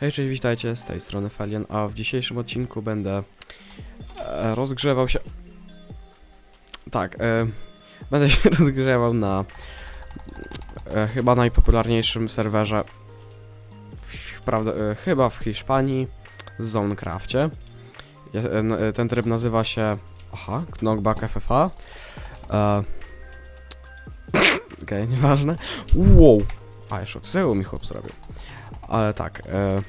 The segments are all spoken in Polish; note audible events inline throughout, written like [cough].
Hej, cześć, witajcie, z tej strony Falian, a w dzisiejszym odcinku będę e, rozgrzewał się... Tak, e, będę się [laughs] rozgrzewał na e, chyba najpopularniejszym serwerze, w, prawda, e, chyba w Hiszpanii, Zonecrafcie. E, e, ten tryb nazywa się... Aha, Knockback FFA. E, [laughs] Okej, nieważne. Wow! A, jeszcze od tyłu mi chłop zrobił. Ale tak, e,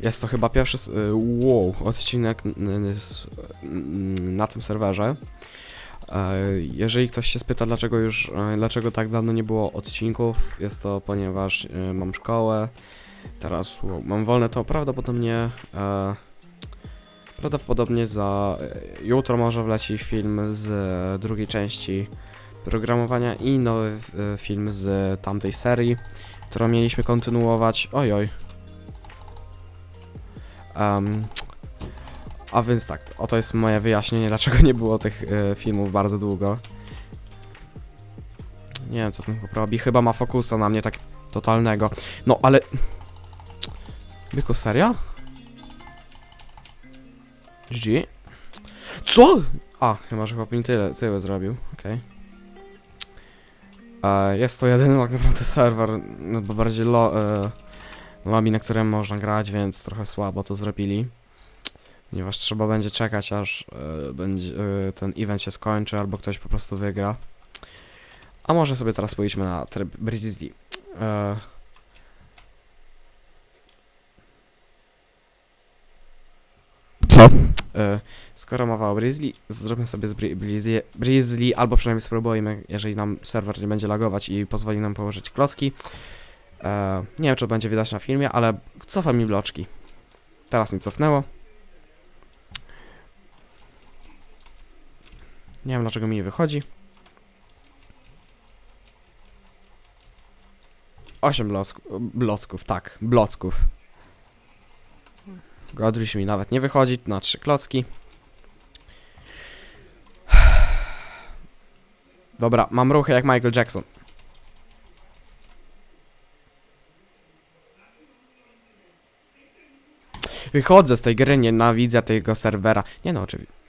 jest to chyba pierwszy e, wow, odcinek na tym serwerze. E, jeżeli ktoś się spyta, dlaczego już, e, dlaczego tak dawno nie było odcinków, jest to ponieważ mam szkołę, teraz mam wolne, to prawdopodobnie prawdopodobnie za jutro może wleci film z drugiej części programowania i nowy e, film z tamtej serii którą mieliśmy kontynuować. Ojoj. Um, a więc tak, oto jest moje wyjaśnienie, dlaczego nie było tych e, filmów bardzo długo. Nie wiem, co ten chłop robi. Chyba ma fokusa na mnie tak totalnego. No, ale... Byku, serio? GG? Co? A, chyba, że chłop tyle, tyle zrobił. Okej. E, Jest to jedyny [laughs] tak naprawdę serwer, no, bo bardziej lo, e, lobby, na którym można grać, więc trochę słabo to zrobili. Ponieważ trzeba będzie czekać, aż e, będzie, e, ten event się skończy, albo ktoś po prostu wygra. A może sobie teraz pójdźmy na tryb Grizzly. E, Co? E, skoro mowa o Grizzly, zrobimy sobie z Grizzly, albo przynajmniej spróbujmy, jeżeli nam serwer nie będzie lagować i pozwoli nam położyć klocki. E, nie wiem, czy to będzie widać na filmie, ale cofa mi bloczki. Teraz nie cofnęło. Nie wiem, dlaczego mi nie wychodzi. 8 blocków, blocków, tak, blocków. Godrish mi nawet nie wychodzi na trzy klocki. Dobra, mam ruchy jak Michael Jackson. Wychodzę z tej gry, nienawidzę tego serwera. Nie no, oczywiście.